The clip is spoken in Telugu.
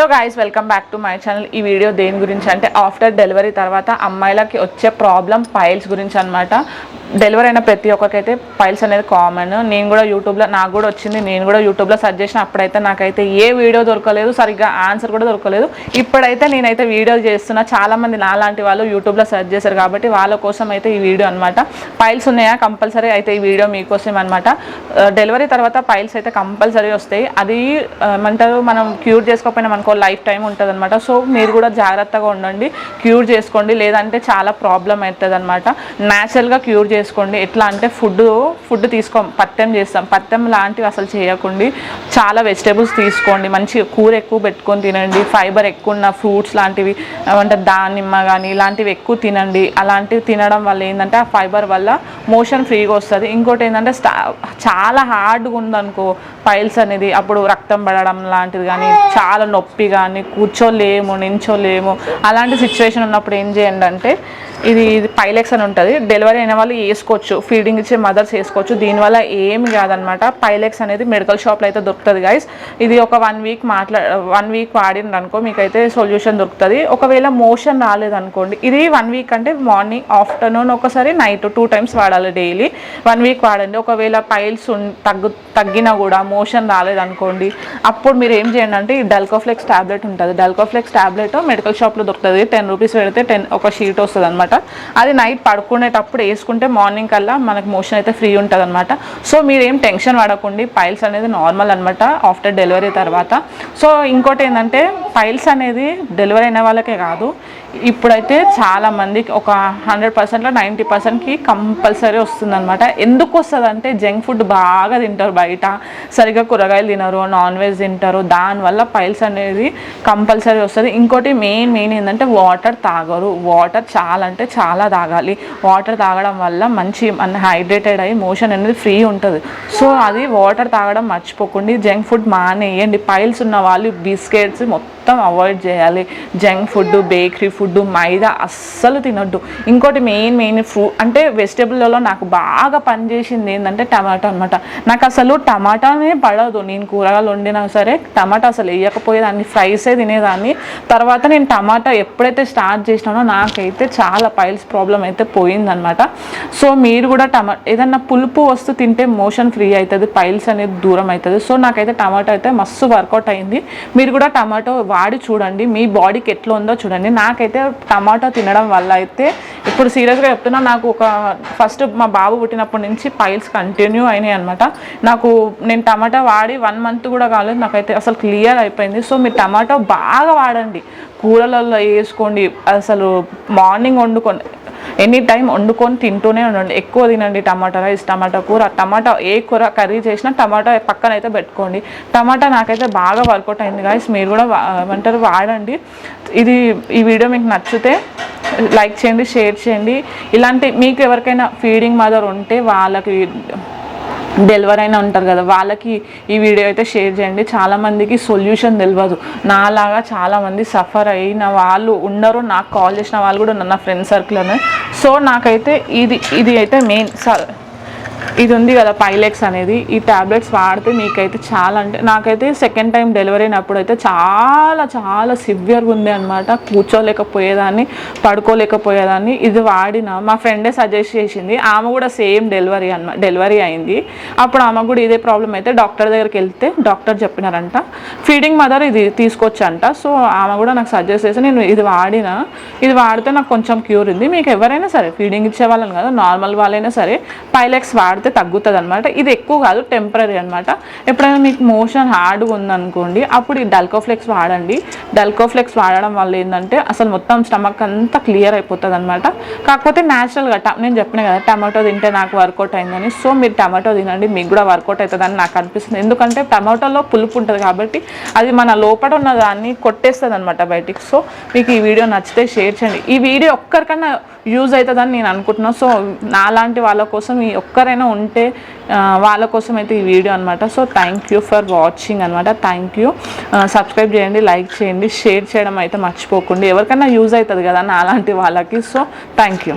Hello guys welcome back to my channel ఈ వీడియో దేని గురించి అంటే ఆఫ్టర్ డెలివరీ తర్వాత అమ్మాయిలకి వచ్చే ప్రాబ్లం పైల్స్ గురించి అనమాట డెలివరీ అయిన ప్రతి ఒక్కరికైతే పైల్స్ అనేది కామన్ నేను కూడా యూట్యూబ్లో నాకు కూడా వచ్చింది. నేను కూడా యూట్యూబ్లో సెర్చ్ చేసిన. అప్పుడైతే నాకైతే ఏ వీడియో దొరకలేదు. సరిగ్గా ఆన్సర్ కూడా దొరకలేదు. ఇప్పుడైతే నేనైతే వీడియో చేస్తున్నా. చాలామంది నాలాంటి వాళ్ళు యూట్యూబ్లో సెర్చ్ చేశారు కాబట్టి వాళ్ళ కోసం అయితే ఈ వీడియో అనమాట పైల్స్ ఉన్నాయా? కంపల్సరీ అయితే ఈ వీడియో మీకోసం అనమాట డెలివరీ తర్వాత పైల్స్ అయితే కంపల్సరీ వస్తాయి. అది uh, ఏమంటారు? మనం క్యూర్ చేసుకోకపోయినా మనకు లైఫ్ టైం ఉంటుంది అనమాట సో మీరు కూడా జాగ్రత్తగా ఉండండి. క్యూర్ చేసుకోండి. లేదంటే చాలా ప్రాబ్లం అవుతుంది అనమాట న్యాచురల్గా క్యూర్ చేసుకోండి. ఎట్లా అంటే ఫుడ్ ఫుడ్ తీసుకో పత్యం చేస్తాం. పత్యం లాంటివి అసలు చేయకండి. చాలా వెజిటేబుల్స్ తీసుకోండి. మంచి కూర ఎక్కువ పెట్టుకొని తినండి. ఫైబర్ ఎక్కువ ఉన్న ఫ్రూట్స్ లాంటివి అంటే దానిమ్మ కానీ ఇలాంటివి ఎక్కువ తినండి. అలాంటివి తినడం వల్ల ఏంటంటే ఆ ఫైబర్ వల్ల మోషన్ ఫ్రీగా వస్తుంది. ఇంకోటి ఏంటంటే చాలా హార్డ్గా ఉందనుకో పైల్స్ అనేది అప్పుడు రక్తం పడడం లాంటిది కానీ చాలా నొప్పి కానీ కూర్చోలేము నించోలేము. అలాంటి సిచ్యువేషన్ ఉన్నప్పుడు ఏం చేయండి అంటే ఇది పైలెక్స్ అని ఉంటుంది. డెలివరీ అయిన వాళ్ళు వేసుకోవచ్చు. ఫీడింగ్ ఇచ్చే మదర్స్ వేసుకోవచ్చు. దీనివల్ల ఏమి కాదనమాట పైలెక్స్ అనేది మెడికల్ షాప్లో అయితే దొరుకుతుంది గైస్ ఇది ఒక వన్ వీక్ మాట్లా వన్ వీక్ వాడిండ్రు అనుకో మీకైతే సొల్యూషన్ దొరుకుతుంది. ఒకవేళ మోషన్ రాలేదనుకోండి ఇది వన్ వీక్ అంటే మార్నింగ్ ఆఫ్టర్నూన్ ఒకసారి నైట్ టూ టైమ్స్ వాడాలి డైలీ వన్ వీక్ వాడండి. ఒకవేళ పైల్స్ తగ్గు తగ్గినా కూడా మోషన్ రాలేదనుకోండి అప్పుడు మీరు ఏం చేయండి అంటే ఈ డల్కోఫ్లెక్స్ టాబ్లెట్ ఉంటుంది. డల్కోఫ్లెక్స్ టాబ్లెట్ మెడికల్ షాప్లో దొరుకుతుంది. టెన్ రూపీస్ పెడితే టెన్ ఒక షీట్ వస్తుంది అనమాట అది నైట్ పడుకునేటప్పుడు వేసుకుంటే మార్నింగ్ కల్లా మనకు మోషన్ అయితే ఫ్రీ ఉంటుంది అనమాట సో మీరు ఏం టెన్షన్ పడకండి. పైల్స్ అనేది నార్మల్ అనమాట ఆఫ్టర్ డెలివరీ తర్వాత. సో ఇంకోటి ఏంటంటే పైల్స్ అనేది డెలివరీ అయిన వాళ్ళకే కాదు. ఇప్పుడైతే చాలా మందికి ఒక హండ్రెడ్ పర్సెంట్లో నైంటీ పర్సెంట్కి కంపల్సరీ వస్తుందన్నమాట. ఎందుకు వస్తుంది అంటే జంక్ ఫుడ్ బాగా తింటారు బయట. సరిగ్గా కూరగాయలు తినరు నాన్ వెజ్ తింటారు. దానివల్ల పైల్స్ అనేది కంపల్సరీ వస్తుంది. ఇంకోటి మెయిన్ మెయిన్ ఏంటంటే వాటర్ తాగరు. వాటర్ చాలా అంటే చాలా తాగాలి. వాటర్ తాగడం వల్ల మంచి మన హైడ్రేటెడ్ అయ్యి మోషన్ అనేది ఫ్రీ ఉంటుంది. సో అది వాటర్ తాగడం మర్చిపోకండి. జంక్ ఫుడ్ మానేయండి. పైల్స్ ఉన్న వాళ్ళు బిస్కెట్స్ మొత్తం మొత్తం అవాయిడ్ చేయాలి. Junk food bakery food maida అస్సలు తినొద్దు. ఇంకోటి మెయిన్ మెయిన్ ఫ్రూ అంటే వెజిటేబుల్లలో నాకు బాగా పనిచేసింది ఏంటంటే టమాటా అనమాట నాకు అసలు టమాటానే పడదు. నేను కూరగాయలు వండినా సరే టమాటా అసలు వేయకపోయేదాన్ని ఫ్రైసే తినేదాన్ని. తర్వాత నేను టమాటా ఎప్పుడైతే స్టార్ట్ చేసినానో నాకైతే చాలా పైల్స్ ప్రాబ్లం అయితే పోయిందనమాట సో మీరు కూడా టమా ఏదన్నా పులుపు వస్తూ తింటే మోషన్ ఫ్రీ అవుతుంది పైల్స్ అనేది దూరం అవుతుంది. సో నాకైతే టమాటో అయితే మస్తు వర్కౌట్ అయింది. మీరు కూడా టమాటో వాడి చూడండి మీ బాడీకి ఎట్లా ఉందో చూడండి. నాకైతే టమాటా తినడం వల్ల అయితే ఇప్పుడు సీరియస్గా చెప్తున్నా నాకు ఒక ఫస్ట్ మా బాబు పుట్టినప్పటి నుంచి పైల్స్ కంటిన్యూ అయినాయి అనమాట నాకు నేను టమాటా వాడి వన్ మంత్ కూడా కాలేదు నాకైతే అసలు క్లియర్ అయిపోయింది. సో మీరు టమాటో బాగా వాడండి. కూరలలో వేసుకోండి అసలు మార్నింగ్ వండుకోండి. ఎనీ టైం వండుకొని తింటూనే ఉండండి. ఎక్కువ తినండి టమాటా రైస్ టమాటా కూర. టమాటా ఏ కూర కర్రీ చేసినా టమాటా పక్కన అయితే పెట్టుకోండి. టమాటా నాకైతే బాగా వర్కౌట్ అయింది గాయస్ మీరు కూడా వా- ఏమంటారు వాడండి. ఇది ఈ వీడియో మీకు నచ్చితే లైక్ చేయండి షేర్ చేయండి. ఇలాంటి మీకు ఎవరికైనా ఫీడింగ్ మదర్ ఉంటే వాళ్ళకి డెలివరీ అయినా ఉంటారు కదా వాళ్ళకి ఈ వీడియో అయితే షేర్ చేయండి. చాలామందికి సొల్యూషన్ తెలియదు నాలాగా చాలామంది సఫర్ అయిన వాళ్ళు ఉండరు. నాకు కాల్ చేసిన వాళ్ళు కూడా నా ఫ్రెండ్ సర్కిల్లోనే సో నాకైతే ఇది ఇది అయితే మెయిన్ సార్ ఇది ఉంది కదా పైలెక్స్ అనేది. ఈ టాబ్లెట్స్ వాడితే మీకైతే చాలా అంటే నాకైతే సెకండ్ టైం డెలివరీ అయినప్పుడు అయితే చాలా చాలా సివియర్గా ఉంది అనమాట కూర్చోలేకపోయేదాన్ని పడుకోలేకపోయేదాన్ని. ఇది వాడిన మా ఫ్రెండే సజెస్ట్ చేసింది ఆమె కూడా సేమ్ డెలివరీ అనమాట డెలివరీ అయింది. అప్పుడు ఆమె కూడా ఇదే ప్రాబ్లం అయితే డాక్టర్ దగ్గరికి వెళ్తే డాక్టర్ చెప్పినారంట. ఫీడింగ్ మదర్ ఇది తీసుకోవచ్చంట సో ఆమె కూడా నాకు సజెస్ట్ చేసి నేను ఇది వాడిన. ఇది వాడితే నాకు కొంచెం క్యూర్ ఉంది. మీకు ఎవరైనా సరే ఫీడింగ్ ఇచ్చే వాళ్ళని కదా నార్మల్ వాళ్ళైనా సరే పైలెక్స్ వాడితే తగ్గుతుంది అనమాట ఇది ఎక్కువ కాదు టెంపరీ అనమాట ఎప్పుడైనా మీకు మోషన్ హార్డ్గా ఉందనుకోండి అప్పుడు ఈ డల్కోఫ్లెక్స్ వాడండి. డల్కోఫ్లెక్స్ వాడడం వల్ల ఏంటంటే అసలు మొత్తం స్టమక్ అంతా క్లియర్ అయిపోతుంది అనమాట కాకపోతే న్యాచురల్గా నేను చెప్పిన కదా టమాటో తింటే నాకు వర్కౌట్ అయిందని. సో మీరు టమాటో తినండి మీకు కూడా వర్కౌట్ అవుతుందని నాకు అనిపిస్తుంది. ఎందుకంటే టమాటోలో పులుపు ఉంటుంది కాబట్టి అది మన లోపల ఉన్న దాన్ని కొట్టేస్తుంది అనమాట బయటికి. సో మీకు ఈ వీడియో నచ్చితే షేర్ చేయండి. ఈ వీడియో ఒక్కరికన్నా యూజ్ అవుతుందని నేను అనుకుంటున్నాను సో నాలాంటి వాళ్ళ కోసం ఈ ఒక్కరైనా ఉంటే వాళ్ళ కోసం అయితే ఈ వీడియో అనమాట so thank you for watching అనమాట థ్యాంక్ యూ సబ్స్క్రైబ్ చేయండి లైక్ చేయండి షేర్ చేయడం అయితే మర్చిపోకండి. ఎవరికైనా యూజ్ అవుతుంది కదా నా అలాంటి వాళ్ళకి. So thank you